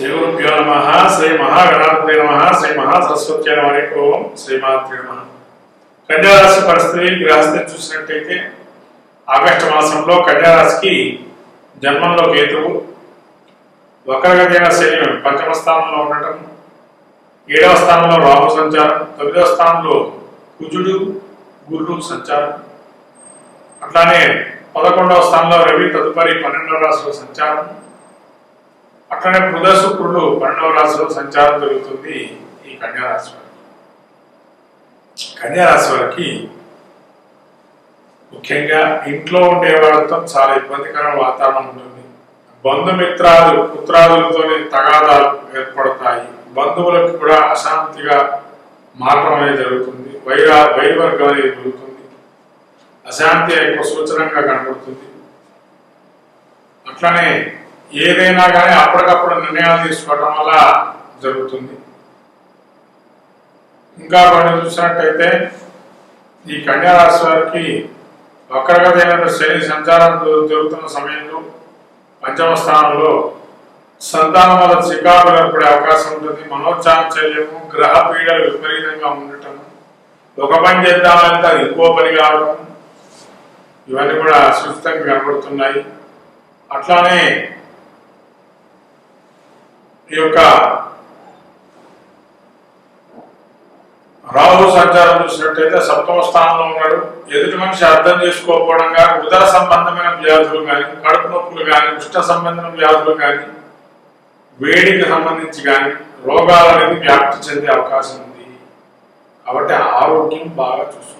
శ్రీగురుభ్యో నమ శ్రీ మహాగణాధిపతి నమ శ్రీ మహాసరస్వతి నమ ఓం శ్రీమాత్రి నమ. కన్యారాశి పరిస్థితి గ్రహస్థితి చూసినట్టయితే ఆగస్టు మాసంలో కన్యారాశికి జన్మంలో కేతువు వక్రగతైన శని పంచమ స్థానంలో ఉండటం ఏడవ స్థానంలో రాహు సంచారం తొమ్మిదవ స్థానంలో కుజుడు గురుడు సంచారం. అట్లానే పదకొండవ స్థానంలో రవి తదుపరి పన్నెండవ రాశిలో సంచారం. అట్లనే బుధ శుక్రుడు పన్నెండవ రాశిలో సంచారం జరుగుతుంది ఈ కన్యారాశి వారికి. కన్యారాశి వారికి ముఖ్యంగా ఇంట్లో ఉండే వాళ్ళతో చాలా ఇబ్బందికరమైన వాతావరణం ఉంటుంది. బంధుమిత్రాలు పుత్రాదులతోనే తగాదాలు ఏర్పడతాయి. బంధువులకు కూడా అశాంతిగా మారడం అనేది జరుగుతుంది. వైరా వైవర్గం అనేది జరుగుతుంది అశాంతి ఎక్కువ సూచనంగా కనబడుతుంది. అట్లనే ఏదైనా కానీ అప్పటికప్పుడు నిర్ణయాలు తీసుకోవడం వల్ల జరుగుతుంది. ఇంకా కొన్ని చూసినట్టయితే ఈ కన్యా రాశి వారికి వక్రగతైన శని సంచారం జరుగుతున్న సమయంలో పంచమ స్థానంలో సంతానం వల్ల చికాకులు ఏర్పడే అవకాశం ఉంటుంది. మనోచాంచల్యము గ్రహ పీడలు విపరీతంగా ఉండటం ఒక పని చేద్దామంటే అది ఎక్కువ పని కావడం ఇవన్నీ కూడా సుస్థితంగా కనబడుతున్నాయి. అట్లానే ఈ యొక్క రాహు సంచారం చూసినట్టయితే సప్తమ స్థానంలో ఉన్నాడు. ఎదుటి మనిషి అర్థం చేసుకోకపోవడం కానీ ఉదర సంబంధమైన వ్యాధులు కానీ కడుపు నొప్పులు కానీ ఉష్ణ సంబంధమైన వ్యాధులు కానీ వేడికి సంబంధించి కానీ రోగాలు అనేది వ్యాప్తి చెందే అవకాశం ఉంది. కాబట్టి ఆరోగ్యం బాగా చూసుకోండి.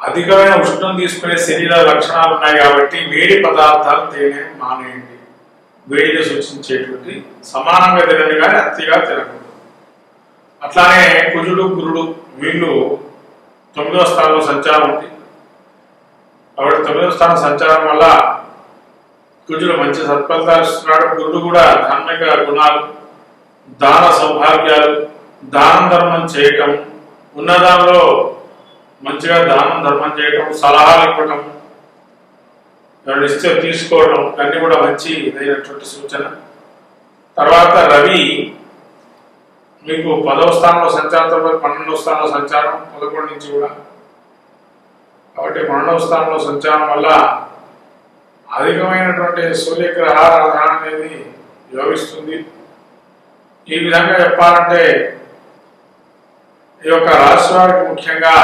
అధికమైన ఉష్ణం తీసుకునే శరీర లక్షణాలు ఉన్నాయి కాబట్టి వేడి పదార్థాలు తేనే మానేయండి. వేడిని సూచించేటువంటి సమానంగా తినండి కానీ అతిగా తినకూడదు. అట్లానే కుజుడు గురుడు వీళ్ళు తొమ్మిదవ స్థానంలో సంచారం ఉంది. కాబట్టి తొమ్మిదవ స్థానం సంచారం వల్ల కుజుడు మంచి సత్ఫలితాలు ఇస్తున్నాడు. గురుడు కూడా ధార్మిక గుణాలు దాన సౌభాగ్యాలు దానం ధర్మం చేయటం ఉన్నదానిలో మంచిగా దానం ధర్మం చేయటం సలహాలు ఇవ్వటం నన్ను ఇస్తే తీసుకోవడం అన్ని కూడా మంచి ఇదైనటువంటి సూచన. తర్వాత రవి మీకు పదవ స్థానంలో సంచారంతో పాటు పన్నెండవ స్థానంలో సంచారం పదకొండు నుంచి కూడా. కాబట్టి పన్నెండవ స్థానంలో సంచారం వల్ల అధికమైనటువంటి సూర్యగ్రహ అనేది యోగిస్తుంది. ఈ విధంగా చెప్పాలంటే ఈ యొక్క రాశి వారికి ముఖ్యంగా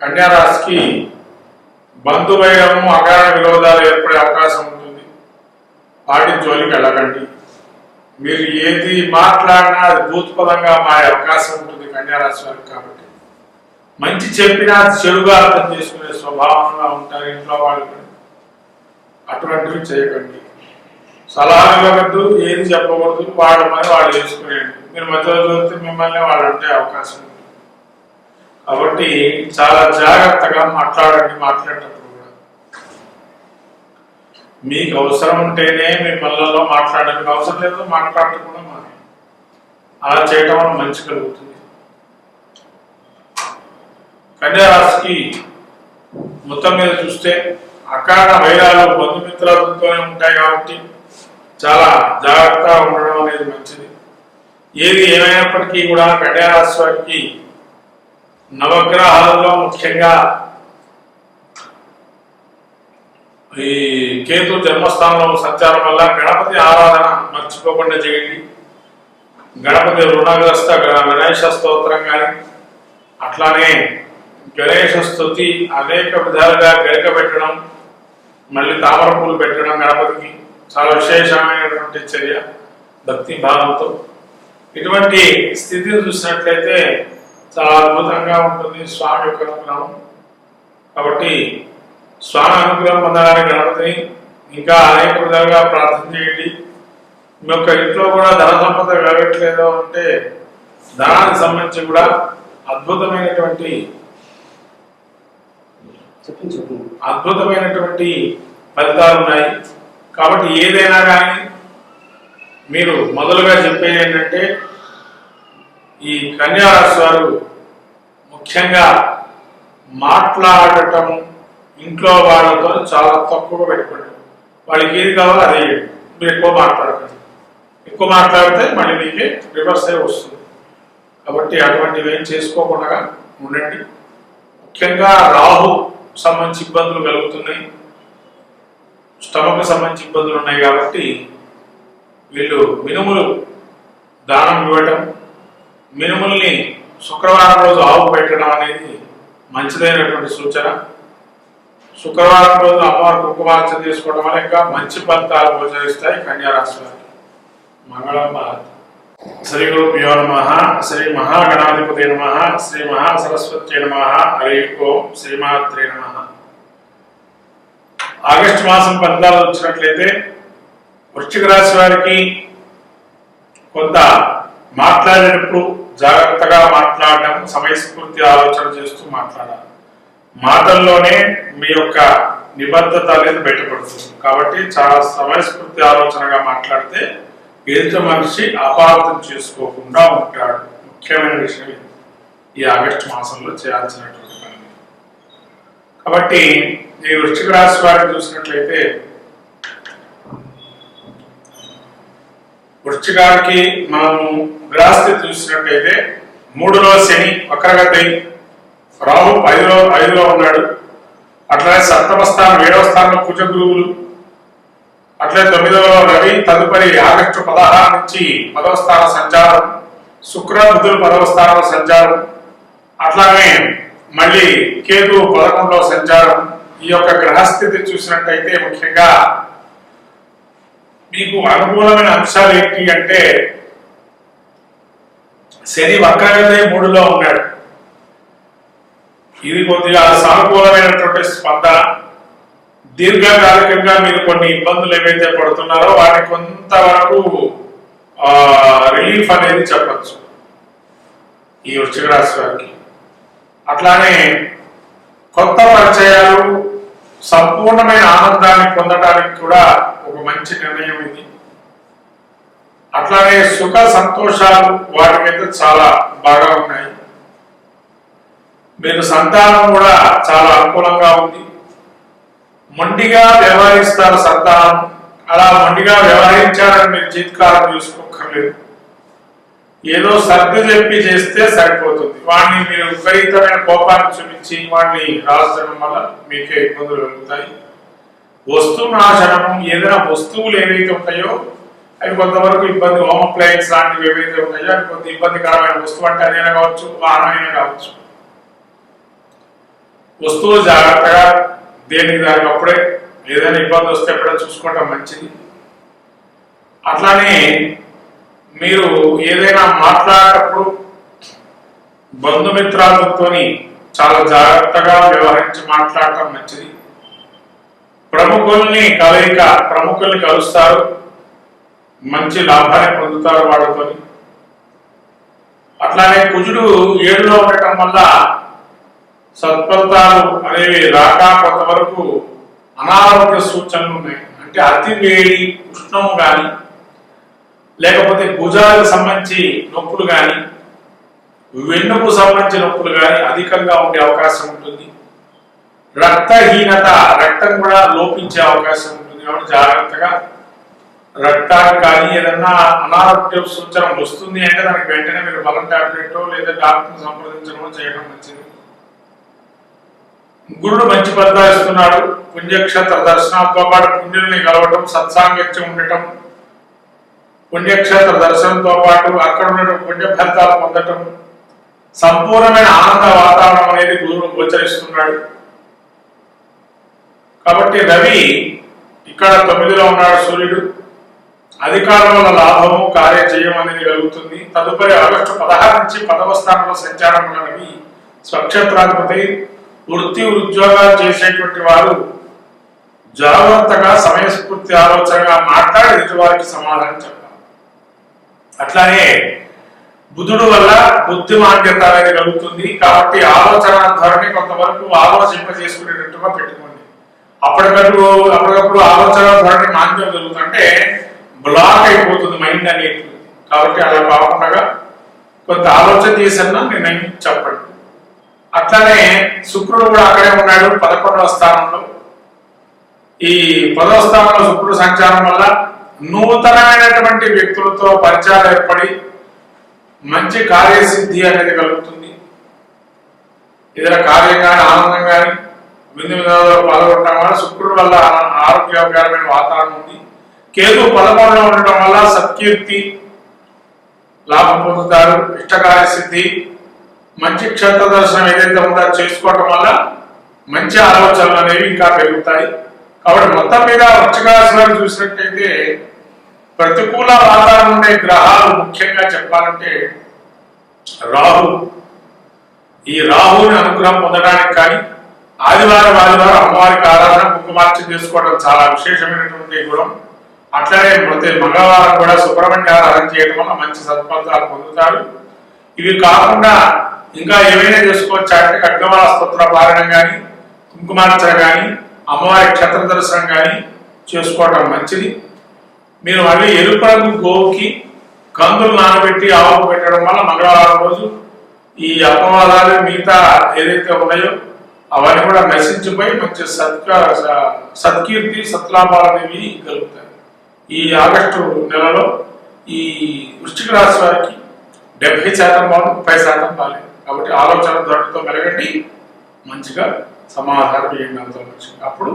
కన్యా రాశికి బంధువైరము అకారణ విరోధాలు ఏర్పడే అవకాశం ఉంటుంది. వాటి జోలికి వెళ్ళకండి. మీరు ఏది మాట్లాడినా అది భూతపదంగా మారే అవకాశం ఉంటుంది కన్యారాశి వారికి కాబట్టి. మంచి చెప్పినా చెడుగా అర్థం చేసుకునే స్వభావంగా ఉంటారు ఇంట్లో వాళ్ళు అటువంటివి చేయకండి. సలహాలు ఇవ్వకూడదు ఏది చెప్పకూడదు వాళ్ళ పని వాళ్ళు చేసుకునేయండి మీరు మధ్యలో చూస్తే మిమ్మల్ని వాళ్ళు అంటే అవకాశం కాబట్టి చాలా జాగ్రత్తగా మాట్లాడండి మాట్లాడేటప్పుడు కూడా. మీకు అవసరం ఉంటేనే మీ పనులలో మాట్లాడడానికి అవసరం లేదు మాట్లాడటం కూడా మానే అలా చేయటం వల్ల మంచి కలుగుతుంది. కన్యారాశికి మొత్తం మీద చూస్తే అకారణ వైరాలు బంధుమిత్రులతోనే ఉంటాయి కాబట్టి చాలా జాగ్రత్తగా ఉండడం అనేది మంచిది. ఏది ఏమైనప్పటికీ కూడా కన్యారాశి వారికి నవగ్రహాలలో ముఖ్యంగా ఈ కేతు జన్మస్థానంలో సంచారం వల్ల గణపతి ఆరాధన మర్చిపోకుండా చేయండి. గణపతి రుణగ్రస్త గ- గణేశ స్తోత్రం కానీ అట్లానే గణేశ స్థుతి అనేక విధాలుగా గరిక పెట్టడం మళ్ళీ తామర పూలు పెట్టడం గణపతికి చాలా విశేషమైనటువంటి చర్య భక్తి భావంతో. ఇటువంటి స్థితిని చూసినట్లయితే చాలా అద్భుతంగా ఉంటుంది స్వామి యొక్క అనుగ్రహం. కాబట్టి స్వామి అనుగ్రహం పొందడానికి గణపతిని ఇంకా అనేక విధాలుగా ప్రార్థన చేయండి. మీ యొక్క ఇంట్లో కూడా ధన సంపద వెలగట్లేదు అంటే ధనానికి సంబంధించి కూడా అద్భుతమైనటువంటి అద్భుతమైనటువంటి ఫలితాలు ఉన్నాయి. కాబట్టి ఏదైనా కానీ మీరు మొదలుగా చెప్పేది ఏంటంటే ఈ కన్యారాశి వారు ముఖ్యంగా మాట్లాడటం ఇంట్లో వాళ్ళతో చాలా తక్కువ పెట్టుకోండి. వాళ్ళకి ఏది కావాలో అదే మీరు ఎక్కువ మాట్లాడకండి. ఎక్కువ మాట్లాడితే మళ్ళీ మీకే రివర్స్ అయి వస్తుంది. కాబట్టి అటువంటివి ఏం చేసుకోకుండా ఉండండి. ముఖ్యంగా రాహు సంబంధించి ఇబ్బందులు కలుగుతున్నాయి. స్టమక్ సంబంధించి ఇబ్బందులు ఉన్నాయి కాబట్టి వీళ్ళు మినుములు దానం ఇవ్వటం మినుముల్ని శుక్రవారం రోజు ఆవు పెట్టడం అనేది మంచిదైనటువంటి సూచన. శుక్రవారం రోజు అమ్మవారి కుంకుమార్చన చేసుకోవడం వల్ల ఇంకా మంచి ఫలితాలు గోచరిస్తాయి కన్యా రాశి వారికి. మంగళం శ్రీ గురుభ్యో నమ. శ్రీ మహాగణాధిపతి నమ. శ్రీ మహాసరస్వతి నమ. హరి ఓం శ్రీమాత్రే నమ. ఆగస్టు మాసం పద్నాలుగు వచ్చినట్లయితే వృశ్చిక రాశి వారికి కొంత మాట్లాడేటప్పుడు జాగ్రత్తగా మాట్లాడడం సమయస్ఫూర్తి ఆలోచన చేస్తూ మాట్లాడాలి. మాటల్లోనే మీ యొక్క నిబద్ధత అనేది బయటపడుతుంది. కాబట్టి చాలా సమయస్ఫూర్తి ఆలోచనగా మాట్లాడితే ఎదుటి మనిషి అపార్థం చేసుకోకుండా ఉంటాడు. ముఖ్యమైన విషయం ఈ ఆగస్టు మాసంలో చేయాల్సినటువంటి పని. కాబట్టి ఈ వృశ్చిక రాశి వారిని చూసినట్లయితే వృశ్చికానికి మనము గ్రహస్థితి చూసినట్టయితే మూడులో శని వక్రగతి రాహు ఐదులో ఐదులో ఉన్నాడు. అట్లానే సప్తమ స్థానం ఏడవ స్థానంలో కుజ గురువులు. అట్లే తొమ్మిదవ రవి తదుపరి ఆగస్టు పదహారు నుంచి పదవ స్థాన సంచారం శుక్ర బుధులు పదవ స్థానంలో సంచారం అట్లానే మళ్ళీ కేతు పదకొండవ సంచారం. ఈ యొక్క గ్రహస్థితి చూసినట్టయితే ముఖ్యంగా మీకు అనుకూలమైన అంశాలు ఏంటి అంటే శని వక్రగతి మూడులో ఉన్నాడు. ఇది కొద్దిగా సానుకూలమైనటువంటి స్పందన దీర్ఘకాలికంగా మీరు కొన్ని ఇబ్బందులు ఏవైతే పడుతున్నారో వాటిని కొంతవరకు రిలీఫ్ అనేది చెప్పచ్చు ఈ వృశ్చిక రాశి వారికి. అట్లానే కొత్త పరిచయాలు సంపూర్ణమైన ఆనందాన్ని పొందడానికి కూడా ఒక మంచి నిర్ణయం ఇది. అట్లానే సుఖ సంతోషాలు వాటికైతే చాలా బాగా ఉన్నాయి. మీకు సంతానం కూడా చాలా అనుకూలంగా ఉంది. మొండిగా వ్యవహరిస్తారు సంతానం. అలా మొండిగా వ్యవహరించారని మీరు జీవితకాలం చూసుకోక్కర్లేదు. ఏదో సర్దు చెప్పి చేస్తే సరిపోతుంది. వాడిని మీరు విపరీతమైన కోపాన్ని చూపించి వాడిని రాల్చడం వల్ల మీకే ఇబ్బందులు కలుగుతాయి. వస్తువు నాశనము ఏదైనా వస్తువులు ఏవైతే ఉంటాయో అవి కొంతవరకు ఇబ్బంది హోమ్ అప్లయన్స్ లాంటివి ఏవైతే ఉంటాయో అవి కొంత ఇబ్బందికరమైన వస్తువు అంటే అదైనా కావచ్చు వాహనమైనా కావచ్చు. వస్తువు జాగ్రత్తగా దేనికి దానికి అప్పుడే ఏదైనా ఇబ్బంది వస్తే ఎప్పుడైనా చూసుకోవటం మంచిది. అట్లానే మీరు ఏదైనా మాట్లాడేటప్పుడు బంధుమిత్రాలతోని చాలా జాగ్రత్తగా వ్యవహరించి మాట్లాడటం మంచిది. ప్రముఖుల్ని కలయిక ప్రముఖుల్ని కలుస్తారు. మంచి లాభాన్ని పొందుతారు వాళ్ళతోని. అట్లానే కుజుడు ఏడులో ఉండటం వల్ల సత్ఫలితాలు అనేవి రాక కొంతవరకు అనారోగ్య సూచనలు ఉన్నాయి. అంటే అతి వేడి ఉష్ణము కానీ లేకపోతే భుజాలకు సంబంధించి నొప్పులు కానీ వెన్నుకు సంబంధించిన నొప్పులు కానీ అధికంగా ఉండే అవకాశం ఉంటుంది. రక్తహీనత రక్తం కూడా లోపించే అవకాశం ఉంటుంది. కాబట్టి జాగ్రత్తగా రక్తానికి కానీ ఏదన్నా అనారోగ్య సూచన వస్తుంది అంటే దానికి వెంటనే మీరు బలం టాబ్లెట్ లేదా డాక్టర్ని సంప్రదించడమో చేయడం మంచిది. గురుడు మంచి ఫలితాలు ఇస్తున్నాడు పుణ్యక్షేత్ర దర్శనాలతో పాటు పుణ్యుల్ని కలవటం సత్సాంగత్యం ఉండటం పుణ్యక్షేత్ర దర్శనంతో పాటు అక్కడ ఉన్న పుణ్య ఫలితాలు పొందటం సంపూర్ణమైన ఆనంద వాతావరణం అనేది గురువును గోచరిస్తున్నాడు. కాబట్టి రవి ఇక్కడ తొమ్మిదిలో ఉన్నాడు సూర్యుడు. అధికారం వల్ల లాభము కార్యజయం అనేది కలుగుతుంది. తదుపరి ఆగస్టు పదహారు నుంచి పదవ స్థానంలో సంచారం ఉన్నవి స్వక్షేత్రాధిపతి. వృత్తి ఉద్యోగాలు చేసేటువంటి వారు జాగ్రత్తగా సమయస్ఫూర్తి ఆలోచనగా మాట్లాడి ఎదుటివారికి సమాధానం చెప్పాలి. అట్లానే బుధుడు వల్ల బుద్ధిమాంద్యత అనేది కలుగుతుంది కాబట్టి ఆలోచన ధోరణి కొంతవరకు ఆలోచింప చేసుకునేటట్టుగా పెట్టుకోండి. అప్పటికప్పుడు అప్పటికప్పుడు ఆలోచన ధోరణి మాంద్యం కలుగుతుంటే బ్లాక్ అయిపోతుంది మైండ్ అనేది. కాబట్టి అలా కాకుండా కొంత ఆలోచన చేసన్నా నిర్ణయం చెప్పండి. అట్లానే శుక్రుడు కూడా అక్కడే ఉన్నాడు పదకొండవ స్థానంలో. ఈ పదవ స్థానంలో శుక్రుడు సంచారం వల్ల నూతనమైనటువంటి వ్యక్తులతో పరిచయాలు ఏర్పడి మంచి కార్యసిద్ధి అనేది కలుగుతుంది. ఇతర కార్యం కానీ ఆనందం కానీ విందు వినోదాల్లో పాల్గొనడం వల్ల శుక్రుడు వల్ల ఆరోగ్యకరమైన వాతావరణం ఉంది. కేతు పదకొండులో ఉండటం వల్ల సత్కీర్తి లాభం పొందుతారు ఇష్టకార్య సిద్ధి మంచి క్షేత్ర దర్శనం ఏదైతే ఉందో చేసుకోవటం వల్ల మంచి ఆలోచనలు అనేవి ఇంకా పెరుగుతాయి. కాబట్టి మొత్తం మీద వృశ్చిక చూసినట్టయితే ప్రతికూల వాతావరణం ఉండే గ్రహాలు ముఖ్యంగా చెప్పాలంటే రాహు. ఈ రాహుని అనుగ్రహం పొందడానికి కానీ ఆదివారం ఆదివారం అమ్మవారికి ఆరాధన కుంకుమార్చన చేసుకోవడం చాలా విశేషమైనటువంటి గుణం. అట్లనే ప్రతి మంగళవారం కూడా సుబ్రహ్మణ్య ఆరాధన చేయడం వల్ల మంచి సత్ఫలితాలు పొందుతారు. ఇవి కాకుండా ఇంకా ఏమైనా చేసుకోవచ్చా అంటే ఖడ్గమాల స్తోత్ర పారాయణం కానీ కుంకుమార్చన కానీ అమ్మవారి క్షేత్ర దర్శనం కానీ చేసుకోవడం మంచిది. మీరు మళ్ళీ ఎరుపు రంగు గోవుకి కందులు నానబెట్టి ఆవుకు పెట్టడం వల్ల మంగళవారం రోజు ఈ అపవాదాలు మిగతా ఏదైతే ఉన్నాయో అవన్నీ కూడా నశించిపోయి మంచి సత్క స- సత్కీర్తి సత్లాభాలు అనేవి కలుగుతాయి. ఈ ఆగస్టు నెలలో ఈ వృష్టిక రాశి వారికి డెబ్బై శాతం బాగుంది ముప్పై శాతం బాగాలేదు. కాబట్టి ఆలోచన ధోరణితో మెరగండి మంచిగా సమాధానం చేయండి అంత మంచిగా అప్పుడు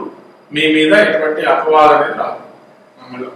మీ మీద ఎటువంటి అపవాదం అనేది రాదు. మమ్మల్ని